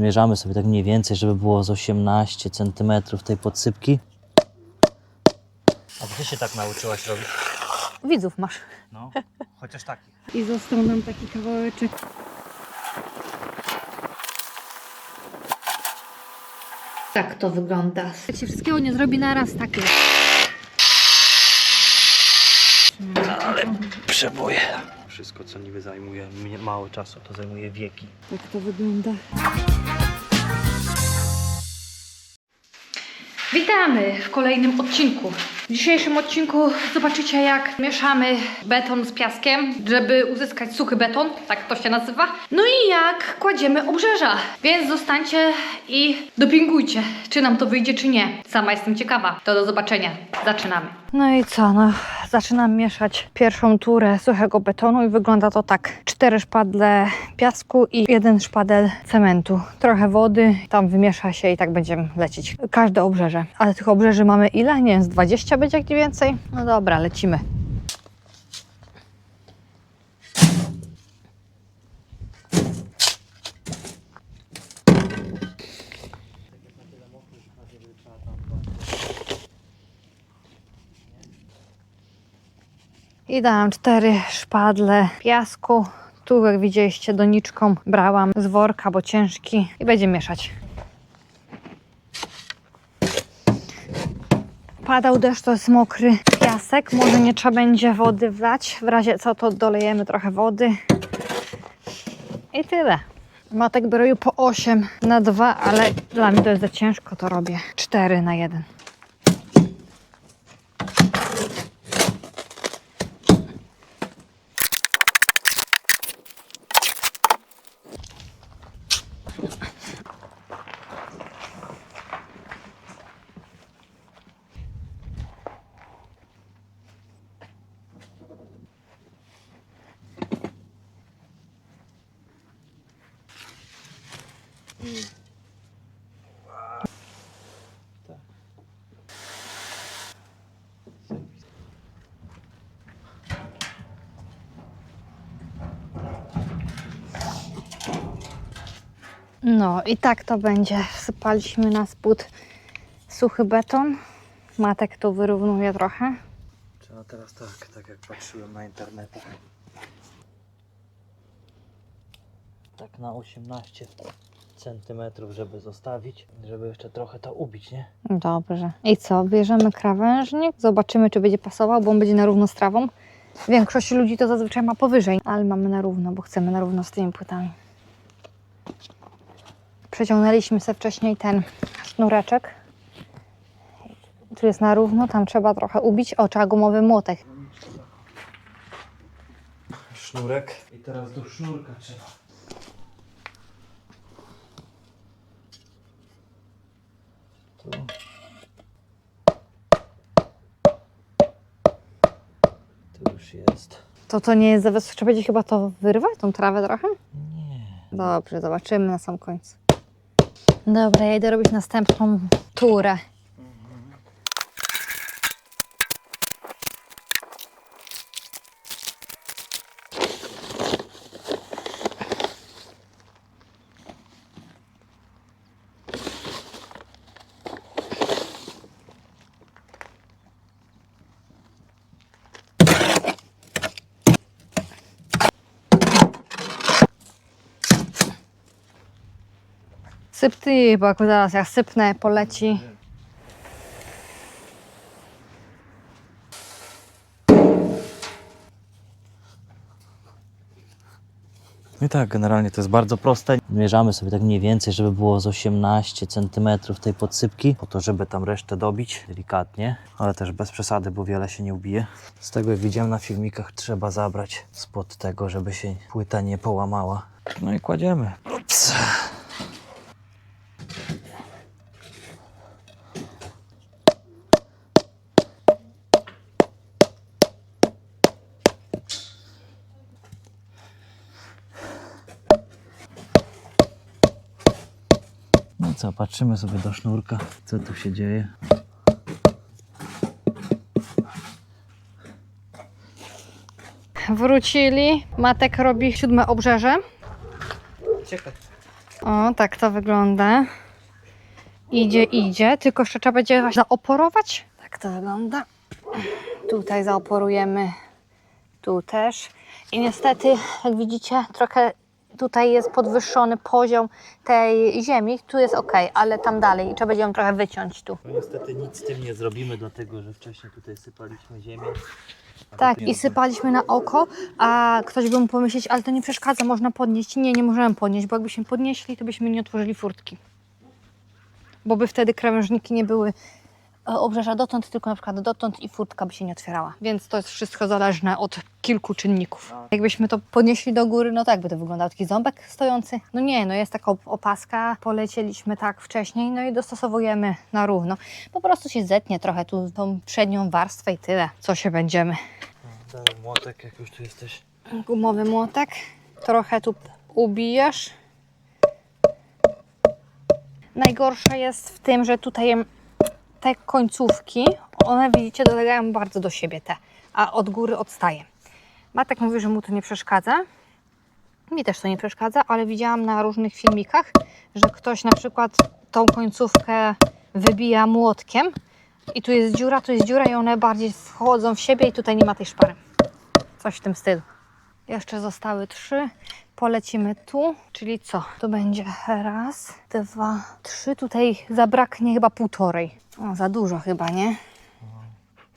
Mierzamy sobie tak mniej więcej, żeby było z 18 cm tej podsypki. A ty się tak nauczyłaś robić? Widzów masz. No, chociaż taki. I został nam taki kawałeczek. Tak to wygląda. Jak się wszystkiego nie zrobi naraz, tak jest. Przeboje. Wszystko, co niby zajmuje mnie mało czasu, to zajmuje wieki. Tak to wygląda. Witamy w kolejnym odcinku. W dzisiejszym odcinku zobaczycie jak mieszamy beton z piaskiem, żeby uzyskać suchy beton, tak to się nazywa. No i jak kładziemy obrzeża. Więc zostańcie i dopingujcie, czy nam to wyjdzie, czy nie. Sama jestem ciekawa. To do zobaczenia. Zaczynamy. No i co? No, zaczynam mieszać pierwszą turę suchego betonu i wygląda to tak. Cztery szpadle piasku i jeden szpadel cementu. Trochę wody, tam wymiesza się i tak będziemy lecieć. Każde obrzeże. Ale tych obrzeży mamy ile? Nie wiem, z 20 będzie jak nie więcej? No dobra, lecimy. I dałam cztery szpadle piasku. Tu, jak widzieliście, doniczką brałam z worka, bo ciężki. I będziemy mieszać. Padał deszcz, to jest mokry piasek. Może nie trzeba będzie wody wlać. W razie co, to dolejemy trochę wody. I tyle. Matek broju po 8 na 2, ale dla mnie to jest za ciężko, to robię 4 na 1. No i tak to będzie. Wsypaliśmy na spód suchy beton. Matek to wyrównuje trochę. Trzeba teraz tak, tak jak patrzyłem na internetach. Tak na 18 centymetrów, żeby zostawić, żeby jeszcze trochę to ubić, nie? Dobrze. I co? Bierzemy krawężnik, zobaczymy, czy będzie pasował, bo on będzie na równo z trawą. Większość ludzi to zazwyczaj ma powyżej, ale mamy na równo, bo chcemy na równo z tymi płytami. Przeciągnęliśmy sobie wcześniej ten sznureczek. Tu jest na równo, tam trzeba trochę ubić. O, trzeba gumowy młotek. Sznurek i teraz do sznurka trzeba. Tu. Tu już jest. To to nie jest za. Trzeba będzie chyba to wyrwać, tą trawę trochę? Nie. Dobrze, zobaczymy na sam końcu. Dobra, ja idę robić następną turę. Syp ty, bo akurat zaraz jak sypnę, poleci. I tak, generalnie to jest bardzo proste. Mierzamy sobie tak mniej więcej, żeby było z 18 cm tej podsypki, po to, żeby tam resztę dobić delikatnie, ale też bez przesady, bo wiele się nie ubije. Z tego, jak widziałem na filmikach, trzeba zabrać spod tego, żeby się płyta nie połamała. No i kładziemy. Patrzymy sobie do sznurka, co tu się dzieje. Wrócili. Matek robi siódme obrzeże. Czekaj. O, tak to wygląda. Idzie, idzie, tylko jeszcze trzeba będzie właśnie zaoporować. Tak to wygląda. Tutaj zaoporujemy, tu też. I niestety, jak widzicie, trochę tutaj jest podwyższony poziom tej ziemi. Tu jest ok, ale tam dalej trzeba będzie ją trochę wyciąć tu. No niestety nic z tym nie zrobimy, dlatego że wcześniej tutaj sypaliśmy ziemię. Tak, i sypaliśmy na oko, a ktoś by mógł pomyśleć, ale to nie przeszkadza, można podnieść. Nie, nie możemy podnieść, bo jakbyśmy podnieśli, to byśmy nie otworzyli furtki. Bo by wtedy krawężniki nie były obrzeża dotąd, tylko na przykład dotąd i furtka by się nie otwierała. Więc to jest wszystko zależne od kilku czynników. Jakbyśmy to podnieśli do góry, no tak by to wyglądał taki ząbek stojący. No nie, no jest taka op- opaska, polecieliśmy tak wcześniej, no i dostosowujemy na równo. Po prostu się zetnie trochę tu tą przednią warstwę i tyle, co się będziemy. Daj młotek, jak już tu jesteś. gumowy młotek. Trochę tu ubijesz. Najgorsze jest w tym, że tutaj te końcówki, one widzicie, dolegają bardzo do siebie te, a od góry odstaje. Matek mówi, że mu to nie przeszkadza. Mi też to nie przeszkadza, ale widziałam na różnych filmikach, że ktoś na przykład tą końcówkę wybija młotkiem i tu jest dziura, tu jest dziura i one bardziej wchodzą w siebie i tutaj nie ma tej szpary. Coś w tym stylu. Jeszcze zostały trzy. Polecimy tu, czyli co? To będzie raz, dwa, trzy. Tutaj zabraknie chyba półtorej. O, za dużo chyba, nie?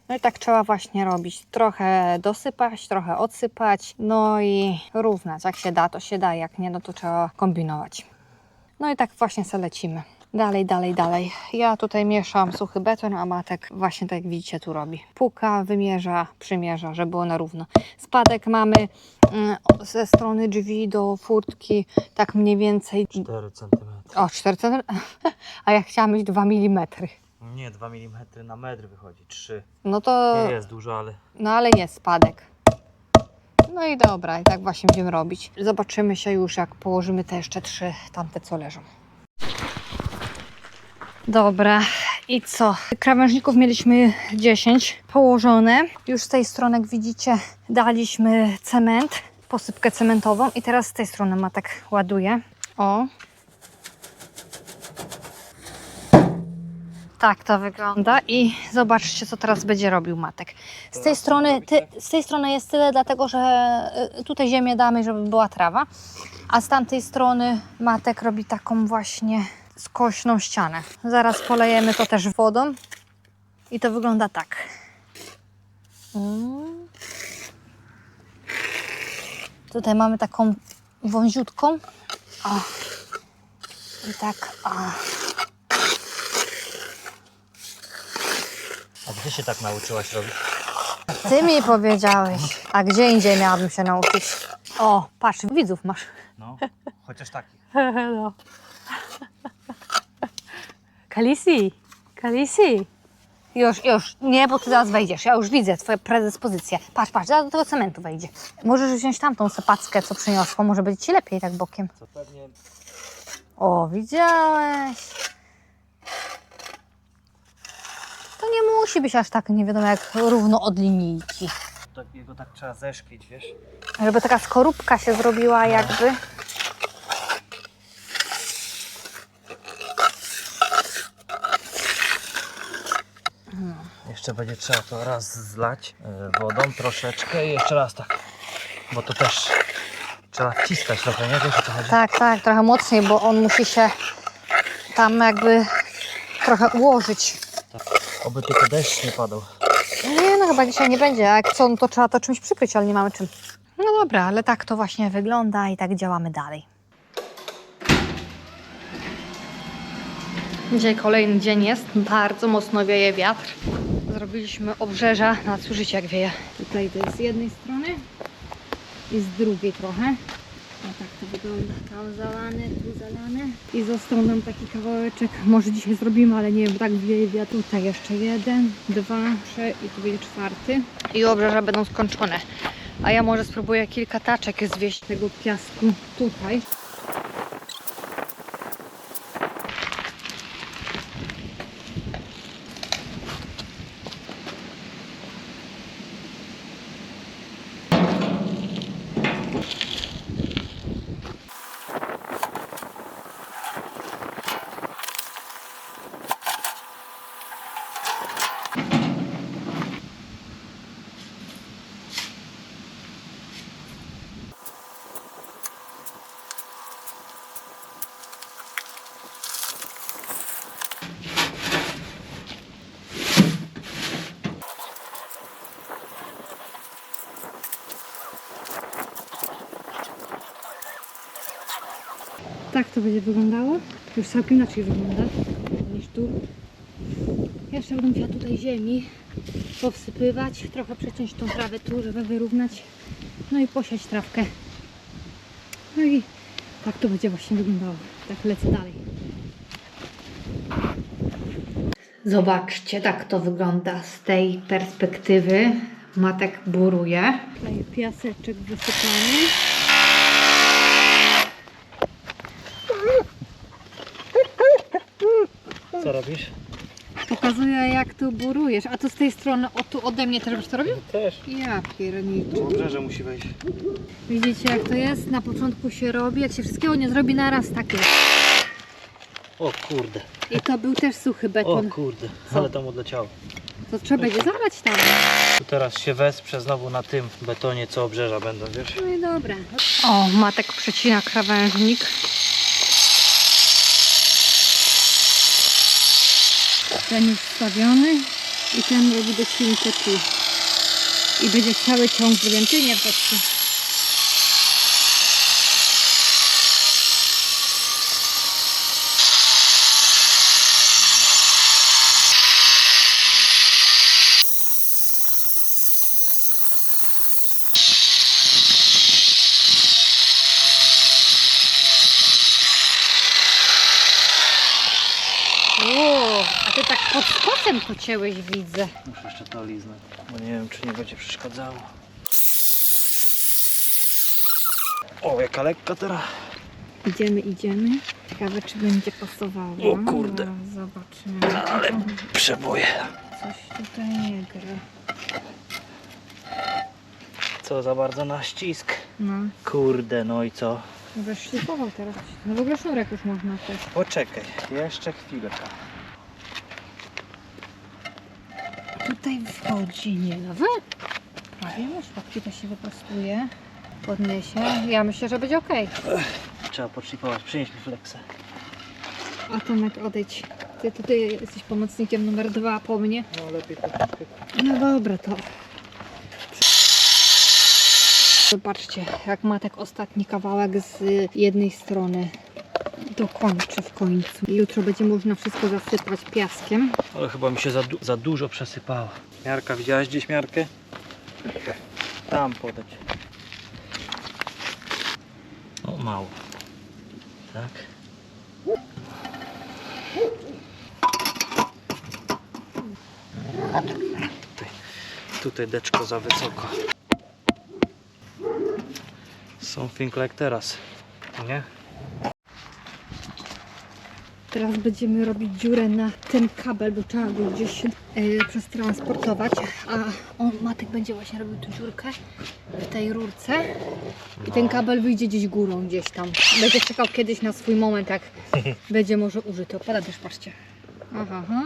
No i tak trzeba właśnie robić. Trochę dosypać, trochę odsypać, no i równać. Jak się da, to się da, jak nie, no to trzeba kombinować. No i tak właśnie se lecimy. Dalej, dalej, dalej. Ja tutaj mieszam suchy beton, a Matek właśnie tak jak widzicie tu robi. Puka, wymierza, przymierza, żeby było na równo. Spadek mamy mm, ze strony drzwi do furtki tak mniej więcej 4 cm. o 4 cm, a ja chciałam mieć 2 mm. Nie, 2 mm na metr wychodzi, 3. No to, Nie jest dużo, ale no ale jest spadek. No i dobra, i tak właśnie będziemy robić. Zobaczymy się już, jak położymy te jeszcze trzy tamte, co leżą. Dobra, i co? Krawężników mieliśmy 10 położone. Już z tej strony, jak widzicie, daliśmy cement, posypkę cementową i teraz z tej strony Matek ładuje. O. Tak to wygląda i zobaczcie, co teraz będzie robił Matek. Z tej strony, ty, z tej strony jest tyle, dlatego że y, tutaj ziemię damy, żeby była trawa, a z tamtej strony Matek robi taką właśnie skośną ścianę. Zaraz polejemy to też wodą i to wygląda tak. Mm. Tutaj mamy taką wąziutką. O. I tak. O. A gdzie się tak nauczyłaś robić? Ty mi powiedziałeś. A gdzie indziej miałabym się nauczyć? O, patrz, widzów masz. No, chociaż takich. No. Kalisi, Kalisi. Już, już, nie, bo ty zaraz wejdziesz. Ja już widzę twoją predyspozycję. Patrz, patrz, zaraz do tego cementu wejdzie. Możesz wziąć tamtą sepackę, co przyniosło. Może będzie ci lepiej tak bokiem. Co pewnie O, widziałeś. To nie musi być aż tak, nie wiadomo jak równo od linijki. takiego tak trzeba zeszklić, wiesz? Żeby taka skorupka się zrobiła jakby. Jeszcze będzie trzeba to raz zlać e, wodą troszeczkę i jeszcze raz tak. Bo to też trzeba wciskać trochę, nie? Wiesz o co chodzi? Tak, tak, trochę mocniej, bo on musi się tam jakby trochę ułożyć. Oby tylko deszcz nie padał. Nie, no chyba dzisiaj nie będzie. A jak co, no to trzeba to czymś przykryć, ale nie mamy czym. No dobra, ale tak to właśnie wygląda i tak działamy dalej. Dzisiaj kolejny dzień jest. Bardzo mocno wieje wiatr. Zrobiliśmy obrzeża. Na słyszycie jak wieje. Tutaj to jest z jednej strony i z drugiej trochę. O tak to wygląda. Tam zalane, tu zalane. I został nam taki kawałeczek. Może dzisiaj zrobimy, ale nie wiem, tak wieje wiatr. Tutaj jeszcze jeden, dwa, trzy i tu będzie czwarty. I obrzeża będą skończone. A ja może spróbuję kilka taczek zwieść tego piasku tutaj. Tak to będzie wyglądało. Już całkiem inaczej wygląda niż tu. Jeszcze będę musiała tutaj ziemi powsypywać, trochę przeciąć tą trawę tu, żeby wyrównać. No i posiać trawkę. No i tak to będzie właśnie wyglądało. Tak lecę dalej. Zobaczcie, tak to wygląda z tej perspektywy. Matek buruje. Tutaj piaseczek wysypany. Robisz? Pokazuję jak tu burujesz. A to z tej strony, o tu ode mnie też byś to robił? Też. Ja pierniczę. Obrzeże musi wejść. Widzicie jak to jest? Na początku się robi, jak się wszystkiego nie zrobi naraz, tak jest. O kurde, I to był też suchy o beton. kurde, Co? ale tam odleciało. To trzeba będzie zabrać tam. Tu teraz się wesprze znowu na tym betonie, co obrzeża będą, wiesz? No i dobra. O, Matek przecina krawężnik. Ten już wstawiony i ten robi docinkę tu. I będzie cały ciąg zrobiony. Nie patrzcie. O, a ty tak spodem pocięłeś, widzę. Muszę jeszcze to liznąć, bo nie wiem, czy nie będzie przeszkadzało. O, jaka lekka teraz. Idziemy, idziemy. Ciekawe, czy będzie pasowało. O kurde. Zaraz Zobaczymy. Ale przeboje. Coś tutaj nie gra. Co za bardzo na ścisk. No, Kurde, no i co? będę szlifował teraz. No w ogóle sznurek już można też. Poczekaj, jeszcze chwilkę. Tutaj wchodzi nie nawet. Prawie już, to się wyprostuje. Podniesie. Ja myślę, że będzie ok. Trzeba podszlifować, przynieś mi flexę. A Tomek odejdź. Ty tutaj jesteś pomocnikiem numer dwa po mnie. No lepiej to troszkę. No dobra, to. Zobaczcie, jak ma tak ostatni kawałek z jednej strony dokończy w końcu. Jutro będzie można wszystko zasypać piaskiem. Ale chyba mi się za, du- za dużo przesypało. Miarka, widziałaś gdzieś miarkę? Tam podać. O, mało. Tak. Tutaj, tutaj deczko za wysoko. Something like teraz. Nie? Teraz będziemy robić dziurę na ten kabel, bo trzeba go gdzieś e, przestransportować. A on, Matek będzie właśnie robił tu dziurkę w tej rurce. I ten kabel wyjdzie gdzieś górą, gdzieś tam. Będzie czekał kiedyś na swój moment, jak będzie może użyty. Opada też, patrzcie. Aha, aha.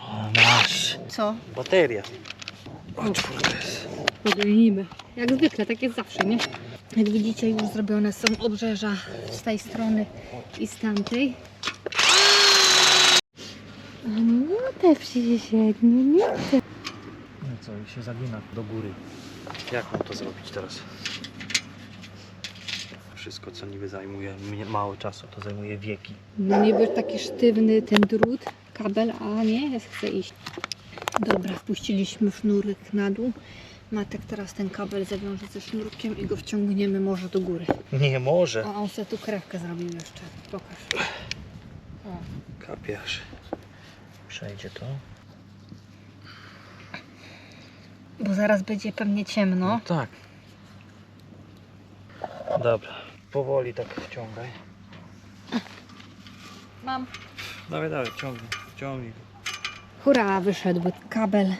O, masz. Co? Bateria. O, czwórka jest. Podejmijmy. Jak zwykle, tak jest zawsze, nie? Jak widzicie, już zrobione są obrzeża z tej strony i z tamtej. No te przysiednie, nie te. No co, i się zagina do góry. Jak mam to zrobić teraz? Wszystko, co niby zajmuje mnie mało czasu, to zajmuje wieki. No niby taki sztywny ten drut, kabel, a nie, jest, chce iść. Dobra, wpuściliśmy sznurek na dół. Matek teraz ten kabel zawiąże ze sznurkiem i go wciągniemy może do góry. Nie może. O, on sobie tu krewkę zrobił jeszcze. Pokaż. O. Kapiasz. Przejdzie to. Bo zaraz będzie pewnie ciemno. tak. Dobra. Powoli tak wciągaj. Mam. Dawaj, dawaj, ciągnij. Ciągnij. Hurra, wyszedł kabel.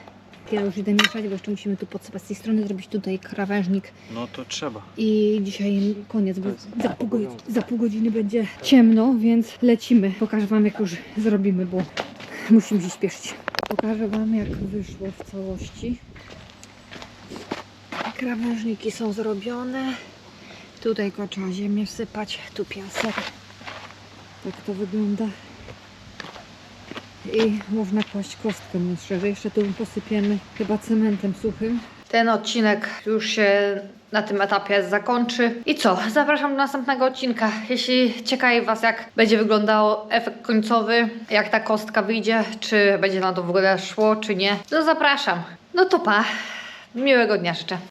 Ja już idę mieszać, bo jeszcze musimy tu podsypać z tej strony, zrobić tutaj krawężnik. No to trzeba. I dzisiaj koniec, bo za pół, godziny, za pół godziny będzie ciemno, więc lecimy. Pokażę Wam jak już zrobimy, bo musimy się śpieszyć. Pokażę Wam jak wyszło w całości. Krawężniki są zrobione. Tutaj tylko trzeba ziemię wsypać, tu piasek. Tak to wygląda. I można kłaść kostkę, szczerze. Jeszcze tu posypiemy chyba cementem suchym. ten odcinek już się na tym etapie zakończy. I co? Zapraszam do następnego odcinka. Jeśli ciekawi Was, jak będzie wyglądał efekt końcowy, jak ta kostka wyjdzie, czy będzie na to w ogóle szło, czy nie, to zapraszam. No to pa. Miłego dnia życzę.